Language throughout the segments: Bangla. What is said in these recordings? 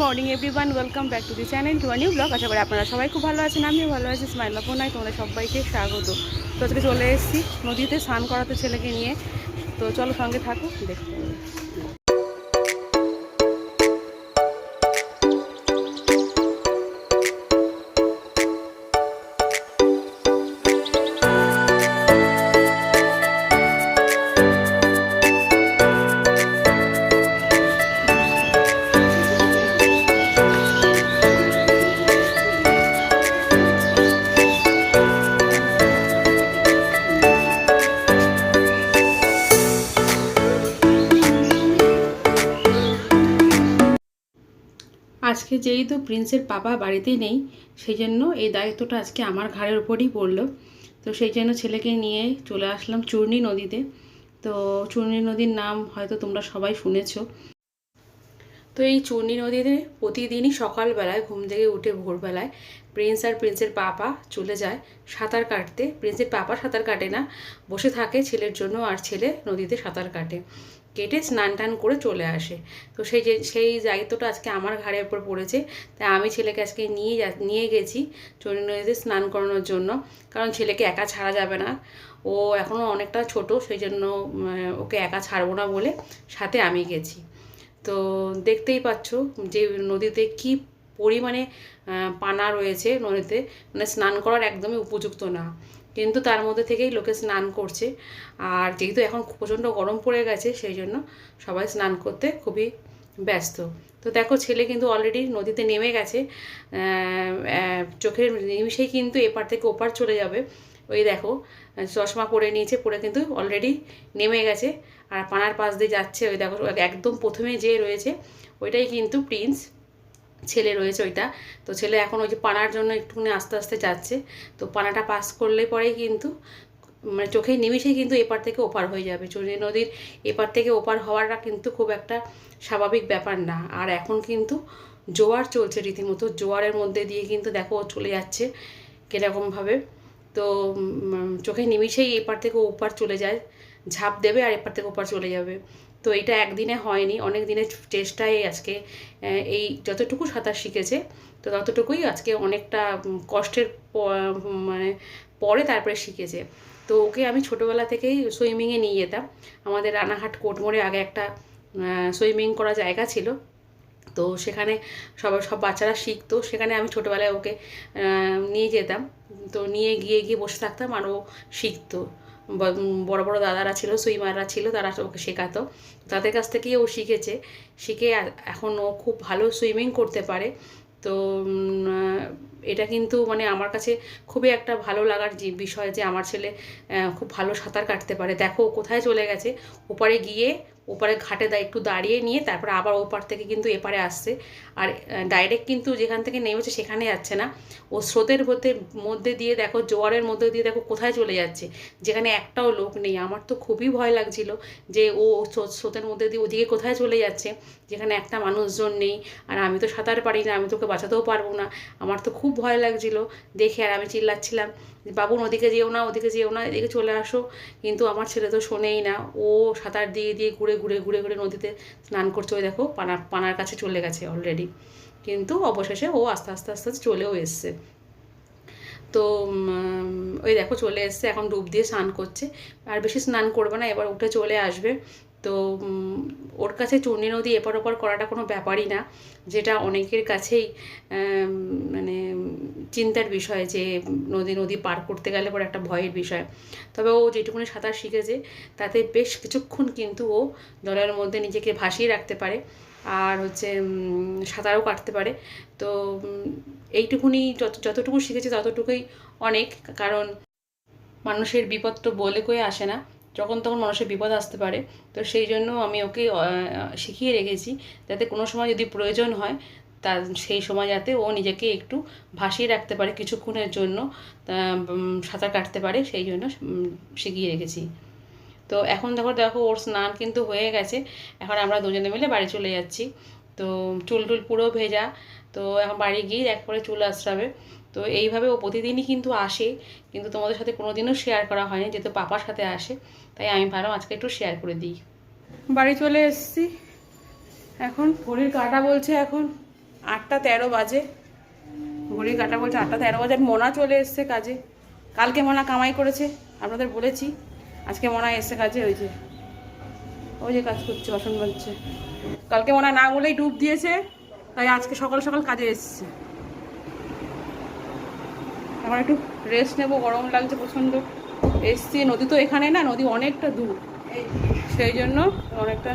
Morning everyone, welcome back to the channel to new blog. আশা করি আপনারা সবাই খুব ভালো আছেন, আমিও ভালো আছি, স্মাইল নাই তোমরা সবাইকে স্বাগত। তো আজকে চলে এসেছি নদীতে স্নান করাতে ছেলেকে নিয়ে। তো চলো সঙ্গে থাকো, দেখতে আজকে যেহেতু প্রিন্সের পাপা বাড়িতে নেই সেই জন্য এই দায়িত্বটা আজকে আমার ঘাড়ের উপরই পড়ল। তো সেই জন্য ছেলেকে নিয়ে চলে আসলাম চূর্ণী নদীতে। তো চূর্ণী নদীর নাম হয়তো তোমরা সবাই শুনেছ। তো এই চূর্ণী নদীতে প্রতিদিনই সকালবেলায় ঘুম থেকে উঠে ভোরবেলায় প্রিন্স আর প্রিন্সের পাপা চলে যায় সাঁতার কাটতে। প্রিন্সের পাপা সাঁতার কাটে না, বসে থাকে ছেলের জন্য আর ছেলে নদীতে সাঁতার কাটে। কেটে স্নান টান করে চলে আসে। তো সেই যে, সেই দায়িত্বটা আজকে আমার ঘাড়ের উপর পড়েছে, তাই আমি ছেলেকে আজকে নিয়ে যা, নিয়ে গেছি চূর্ণী নদীতে স্নান করানোর জন্য। কারণ ছেলেকে একা ছাড়া যাবে না। ও এখনও অনেকটা ছোট, সেই জন্য ওকে একা ছাড়বো না বলে সাথে আমি গেছি। তো দেখতেই পাচ্ছ যে নদীতে কি পরিমাণে পানা রয়েছে নদীতে। মানে স্নান করার একদমই উপযুক্ত না। কিন্তু তার মধ্যে থেকেই লোকে স্নান করছে। আর যেহেতু এখন প্রচণ্ড গরম পড়ে গেছে, সেই জন্য সবাই স্নান করতে খুবই ব্যস্ত। তো দেখো, ছেলে কিন্তু অলরেডি নদীতে নেমে গেছে। চোখের নিমিষেই কিন্তু এপার থেকে ওপার চলে যাবে। ওই দেখো, চশমা পরে নিয়েছে, পরে কিন্তু অলরেডি নেমে গেছে। আর পানার পাশ দিয়ে যাচ্ছে, ওই দেখো, একদম প্রথমে যে রয়েছে, ওইটাই কিন্তু প্রিন্স ছেলে রয়েছে ওইটা। তো ছেলে এখন ওই যে পানার জন্য একটুখানি আস্তে আস্তে যাচ্ছে। তো পানাটা পাস করলে পরেই কিন্তু মানে চোখের নিমিষেই কিন্তু এপার থেকে ওপার হয়ে যাবে। চুরি নদীর এপার থেকে ওপার হওয়াটা কিন্তু খুব একটা স্বাভাবিক ব্যাপার না। আর এখন কিন্তু জোয়ার চলছে রীতিমতো। জোয়ারের মধ্যে দিয়ে কিন্তু দেখো চলে যাচ্ছে কীরকমভাবে। তো চোখে নিমিষেই এপার থেকে ওপার চলে যায়। ঝাঁপ দেবে আর এপার থেকে ওপার চলে যাবে। তো এটা একদিনে হয়নি, অনেক দিনের চেষ্টায় আজকে এই যতটুকু সাঁতার শিখেছে, তো ততটুকুই আজকে অনেকটা কষ্টের মানে পরে তারপরে শিখেছে। তো ওকে আমি ছোটোবেলা থেকেই সুইমিংয়ে নিয়ে যেতাম। আমাদের রানাঘাট কোটমোড়ে আগে একটা সুইমিং করা জায়গা ছিল। তো সেখানে সব সব বাচ্চারা শিখতো। সেখানে আমি ছোটোবেলায় ওকে নিয়ে যেতাম। তো নিয়ে গিয়ে গিয়ে বসে থাকতাম আর ও শিখতো। বড় বড় দাদারা ছিল, সুইমাররা ছিল, তারা ওকে শেখাতো। তাদের কাছ থেকেই ও শিখেছে। শিখে এখন ও খুব ভালো সুইমিং করতে পারে। তো এটা কিন্তু মানে আমার কাছে খুবই একটা ভালো লাগার যে বিষয় যে আমার ছেলে খুব ভালো সাঁতার কাটতে পারে। দেখো কোথায় চলে গেছে। ওপারে গিয়ে ওপারে ঘাটে দা একটু দাঁড়িয়ে নিয়ে তারপর আবার ওপার থেকে কিন্তু এপারে আসছে। আর ডাইরেক্ট কিন্তু যেখান থেকে নেমেছে সেখানে যাচ্ছে না। ও স্রোতের মধ্যে মধ্যে দিয়ে দেখো, জোয়ারের মধ্যে দিয়ে দেখো কোথায় চলে যাচ্ছে। যেখানে একটাও লোক নেই। আমার তো খুবই ভয় লাগছিল যে ও স্রোত- স্রোতের মধ্যে দিয়ে ওদিকে কোথায় চলে যাচ্ছে। যেখানে একটা মানুষজন নেই। আর আমি তো সাঁতার পারি না। আমি তোকে বাঁচাতেও পারব না। আমার তো খুব ভয় লাগছিল দেখে। আর আমি চিল্লাচ্ছিলাম যে, বাবু, ওদিকে যেও না, ওদিকে যেও না, এদিকে চলে আসো। কিন্তু আমার ছেলে তো শোনেই না। ও সাঁতার দিয়ে দিয়ে ঘুরে ঘুরে ঘুরে ঘুরে নদীতে স্নান করছে। ওই দেখো পানা, পানার কাছে চলে গেছে অলরেডি কিন্তু অবশেষে ও আস্তে আস্তে আস্তে আস্তে চলেও এসছে। তো ওই দেখো চলে এসছে, এখন ডুব দিয়ে স্নান করছে। আর বেশি স্নান করবে না, এবার উঠে চলে আসবে। তো ওর কাছে চূর্ণী নদী এপার ওপার করাটা কোনো ব্যাপারই না। যেটা অনেকের কাছেই মানে চিন্তার বিষয় যে, নদী নদী পার করতে গেলে পরে একটা ভয়ের বিষয়। তবে ও যেটুকুনি সাঁতার শিখেছে, তাতে বেশ কিছুক্ষণ কিন্তু ও জলের মধ্যে নিজেকে ভাসিয়ে রাখতে পারে। আর হচ্ছে সাঁতারও কাটতে পারে। তো এইটুকুনি যত, যতটুকু শিখেছে ততটুকুই অনেক। কারণ মানুষের বিপদ তো বলে কয়ে আসে না। যখন তখন মানুষের বিপদ আসতে পারে। তো সেই জন্য আমি ওকে শিখিয়ে রেখেছি যাতে কোনো সময় যদি প্রয়োজন হয়, তা সেই সময় যাতে ও নিজেকে একটু ভাসিয়ে রাখতে পারে কিছুক্ষণের জন্য সাঁতার কাটতে পারে, সেই জন্য শিখিয়ে রেখেছি। তো এখন দেখো দেখো ওর স্নান কিন্তু হয়ে গেছে। এখন আমরা দুজনে মিলে বাড়ি চলে যাচ্ছি। তো চুল টুল পুরো ভেজা। তো এখন বাড়ি গিয়ে একবারে চুল আশ্রাবে তো এইভাবে ও প্রতিদিনই কিন্তু আসে, কিন্তু তোমাদের সাথে কোনোদিনও শেয়ার করা হয়নি, যেহেতু পাপার সাথে আসে, তাই আমি ভাবলাম আজকে একটু শেয়ার করে দিই। বাড়ি চলে এসেছি। এখন ঘড়ির কাটা বলছে এখন আটটা তেরো বাজে। ঘড়ি কাটা বলছে আটটা তেরো বাজে মোনা চলে এসছে কাজে। কালকে মোনা কামাই করেছে, আপনাদের বলেছি। আজকে মোনা এসছে কাজে, ওই যে ওই যে কাজ করছে, বাসন বাজছে কালকে মোনা না বলেই ডুব দিয়েছে, তাই আজকে সকাল সকাল কাজে এসছে। এখন একটু রেস্ট নেব, গরম লাগছে প্রচণ্ড। এসছি, নদী তো এখানে না, নদী অনেকটা দূর। সেই জন্য অনেকটা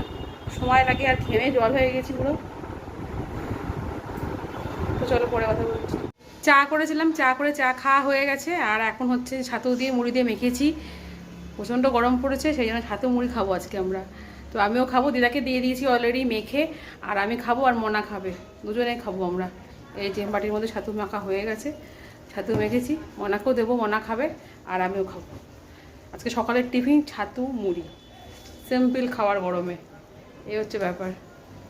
সময় লাগে, আর ঘেমে জল হয়ে গেছি পুরো। তো চলো পরে কথা বলছি। চা করেছিলাম, চা করে চা খাওয়া হয়ে গেছে, আর এখন হচ্ছে ছাতু দিয়ে মুড়ি দিয়ে মেখেছি। প্রচণ্ড গরম পড়েছে, সেই জন্য ছাতু মুড়ি খাব আজকে আমরা। তো আমিও খাব, দিদাকে দিয়ে দিয়েছি অলরেডি মেখে, আর আমি খাব আর মনা খাবে। দুজনে খাব আমরা। এই যে বাটির মধ্যে ছাতু মাখা হয়ে গেছে। ছাতু মেখেছি, মনাকেও দেবো, মনা খাবে, আর আমিও খাব। আজকে সকালের টিফিন, ছাতু, মুড়ি। সিম্পল খাওয়ার গরমে। এই হচ্ছে ব্যাপার।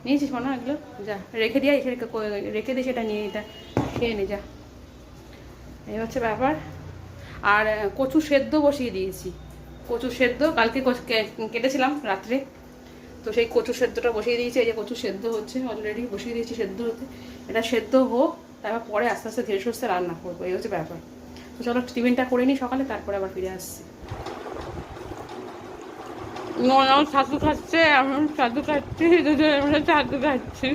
নিয়েছিস মনে এগুলো? যা, রেখে দিয়ে এসে রেখে দিয়ে সেটা নিয়ে এটা, খেয়ে নে, যা। এই হচ্ছে ব্যাপার। আর কচু সেদ্ধ বসিয়ে দিয়েছি। কচু সেদ্ধ, কালকে কেটেছিলাম রাত্রে। তো সেই কচু সেদ্ধটা বসিয়ে দিয়েছি, এই যে কচু সেদ্ধ হচ্ছে অলরেডি বসিয়ে দিয়েছি সেদ্ধ হতে। এটা সেদ্ধ হোক তারপর পরে আস্তে আস্তে ধীরে সুস্থে রান্না করব এই হচ্ছে ব্যাপার। তো চলো টিফিনটা করে নিই সকালে তারপরে আবার ফিরে আসছি। ছাতু খাচ্ছে আমি ছাতু খাচ্ছি দুজন আমরা ছাতু খাচ্ছি।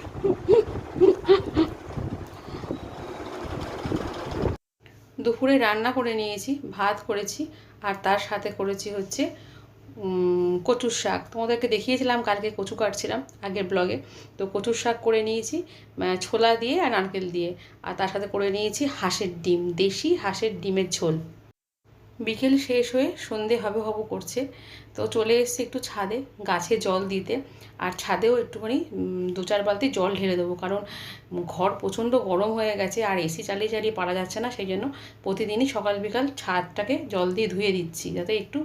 দুপুরে রান্না করে নিয়েছি ভাত করেছি আর তার সাথে করেছি হচ্ছে কচুর শাক। তোমাদেরকে দেখিয়েছিলাম, কালকে কচু কাটছিলাম আগের ব্লগে। তো কচুর শাক করে নিয়েছি ছোলা দিয়ে আর নারকেল দিয়ে। আর তার সাথে করে নিয়েছি হাঁসের ডিম, দেশি হাঁসের ডিমের ঝোল। বিকেল শেষ হয়ে সন্ধে হবে হব করছে, তো চলে এসছে একটু ছাদে গাছে জল দিতে। আর ছাদেও একটুখানি দু চার বালতি জল ঢেলে দেবো, কারণ ঘর প্রচণ্ড গরম হয়ে গেছে আর এসি চালিয়ে চালিয়ে পারা যাচ্ছে না, সেই জন্য প্রতিদিনই সকাল বিকাল ছাদটাকে জল দিয়ে ধুয়ে দিচ্ছি, যাতে একটু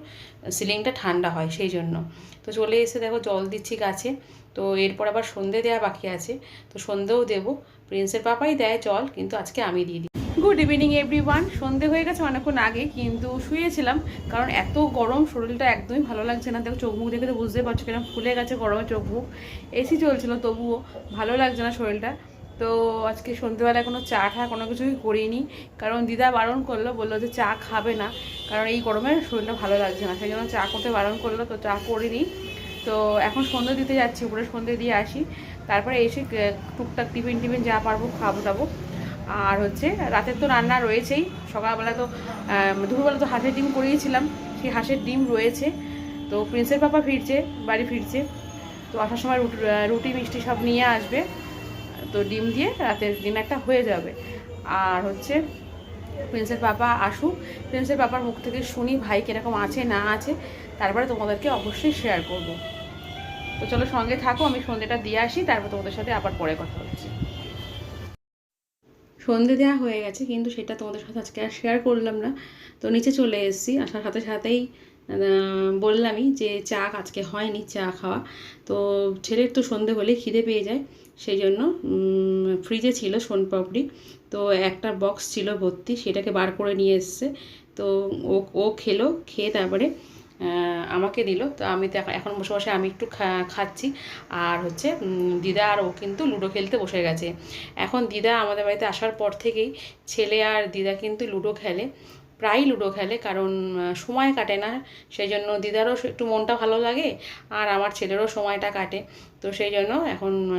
সিলিংটা ঠান্ডা হয়, সেই জন্য। তো চলে এসে দেখো জল দিচ্ছি গাছে, তো এরপর আবার সন্ধে দেওয়া বাকি আছে, তো সন্ধেও দেবো। প্রিন্সের পাপাই দেয় জল, কিন্তু আজকে আমি দিয়ে দিই। গুড ইভিনিং এভরি ওয়ান সন্ধে হয়ে গেছে অনেকক্ষণ আগে, কিন্তু শুয়েছিলাম, কারণ এত গরম, শরীরটা একদমই ভালো লাগছে না। দেখো চোখ মুখ দেখে তো বুঝতে পারছ কীরকম ফুলে গেছে গরমে চোখ মুখ এসি চলছিল, তবুও ভালো লাগছে না শরীরটা। তো আজকে সন্ধ্যেবেলায় কোনো চা ঠা কোনো কিছুই করিনি, কারণ দিদা বারণ করল, বলল যে চা খাবে না, কারণ এই গরমে শরীরটা ভালো লাগছে না, সেই জন্য চা করতে বারণ করল, তো চা করিনি। তো এখন সন্ধে দিতে যাচ্ছি, উপরে সন্ধে দিয়ে আসি। তারপরে এসে টুকটাক টিফিন টিফিন যা পারব খাব দাবো আর হচ্ছে রাতের তো রান্না রয়েছেই, সকালবেলা তো দুপুরবেলা তো হাঁসের ডিম করিয়েছিলাম, সেই হাঁসের ডিম রয়েছে। তো প্রিন্সের পাপা ফিরছে, বাড়ি ফিরছে। তো আসার সময় রুটি রুটি, মিষ্টি সব নিয়ে আসবে। তো ডিম দিয়ে রাতের ডিনারটা হয়ে যাবে। আর হচ্ছে প্রিন্সের পাপা আসুক। প্রিন্সের পাপার মুখ থেকে শুনি ভাই কীরকম আছে, না আছে, তারপরে তোমাদেরকে অবশ্যই শেয়ার করব। তো চলো সঙ্গে থাকো, আমি সন্ধেটা দিয়ে আসি, তারপর তোমাদের সাথে আবার পরে কথা হচ্ছে। সন্ধে দেওয়া হয়ে গেছে, কিন্তু সেটা তোমাদের সাথে আজকে আর শেয়ার করলাম না। তো নিচে চলে এসেছি, আসার সাথে সাথেই বললামই যে চা আজকে হয়নি, চা খাওয়া। তো ছেলের তো সন্ধে হলে খিদে পেয়ে যায়, সেই জন্য ফ্রিজে ছিল সোনপাপড়ি তো একটা বক্স ছিল ভর্তি, সেটাকে বার করে নিয়ে এসছে। তো ও ও খেলো, খেয়ে তারপরে আমাকে দিল। তো আমি তো এখন- বসে বসে আমি একটু খাচ্ছি। আর হচ্ছে দিদা আর ও কিন্তু লুডো খেলতে বসে গেছে। এখন দিদা আমাদের বাড়িতে আসার পর থেকেই ছেলে আর দিদা কিন্তু লুডো খেলে। প্রায় লুডো খেলে, কারণ সময় কাটে না। সেই জন্য দিদারও একটু মনটা ভালো লাগে, আর আমার ছেলেরও সময়টা কাটে। তো সেই জন্য এখন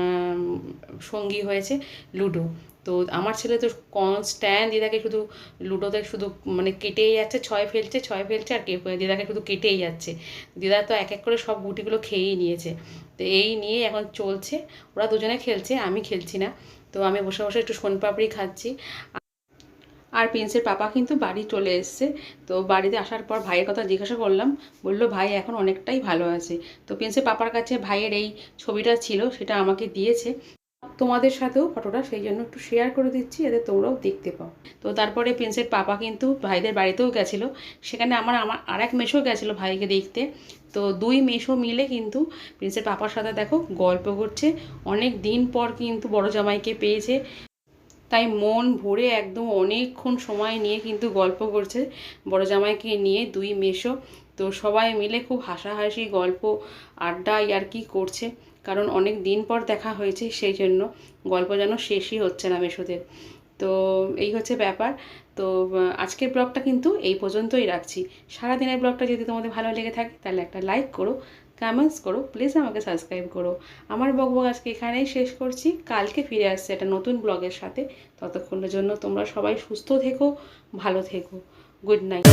সঙ্গী হয়েছে লুডো। তো আমার ছেলে তো কনস্ট্যান্ট দিদাকে শুধু লুডোতে শুধু মানে কেটেই যাচ্ছে, ছয় ফেলছে ছয় ফেলছে আর দিদাকে শুধু কেটেই যাচ্ছে। দিদা তো এক এক করে সব গুটিগুলো খেয়েই নিয়েছে। তো এই নিয়ে এখন চলছে, ওরা দুজনে খেলছে, আমি খেলছি না। তো আমি বসে বসে একটু সোনপাপড়ি খাচ্ছি। আর প্রিন্সের পাপা কিন্তু বাড়ি চলে এসছে। তো বাড়িতে আসার পর ভাইয়ের কথা জিজ্ঞাসা করলাম, বলল, ভাই, এখন অনেকটাই ভালো আছে। তো প্রিন্সের পাপার কাছে ভাইয়ের এই ছবিটা ছিল, সেটা আমাকে দিয়েছে। তোমাদের সাথেও ফটোটা, সেই জন্য একটু শেয়ার করে দিচ্ছি যাতে তোমরাও দেখতে পাও। তো তারপরে প্রিন্সের পাপা কিন্তু ভাইদের বাড়িতেও গেছিল। সেখানে আমার আমার আর এক গেছিল ভাইকে দেখতে। তো দুই মেশো মিলে কিন্তু প্রিন্সের পাপার সাথে দেখো গল্প করছে। অনেক দিন পর কিন্তু বড় জামাইকে পেয়েছে। তাই মন ভরে একদম অনেকক্ষণ সময় নিয়ে কিন্তু গল্প করছে বড় জামাইকে নিয়ে দুই মেশো তো সবাই মিলে খুব হাসাহাসি, গল্প আড্ডা আর কি করছে। কারণ অনেক দিন পর দেখা হয়েছে, সেই জন্য গল্প যেন শেষই হচ্ছে না মেশোদের। তো এই হচ্ছে ব্যাপার। তো আজকের ব্লগটা কিন্তু এই পর্যন্তই রাখছি। সারাদিনের ব্লগটা যদি তোমাদের ভালো লেগে থাকে, তাহলে একটা লাইক করো, কমেন্টস করো, প্লিজ আমাকে সাবস্ক্রাইব করো। আমার বক বক আজকে এখানেই শেষ করছি। কালকে ফিরে আসছে একটা নতুন ব্লগের সাথে। ততক্ষণের জন্য তোমরা সবাই সুস্থ থেকো, ভালো থেকো। Good night.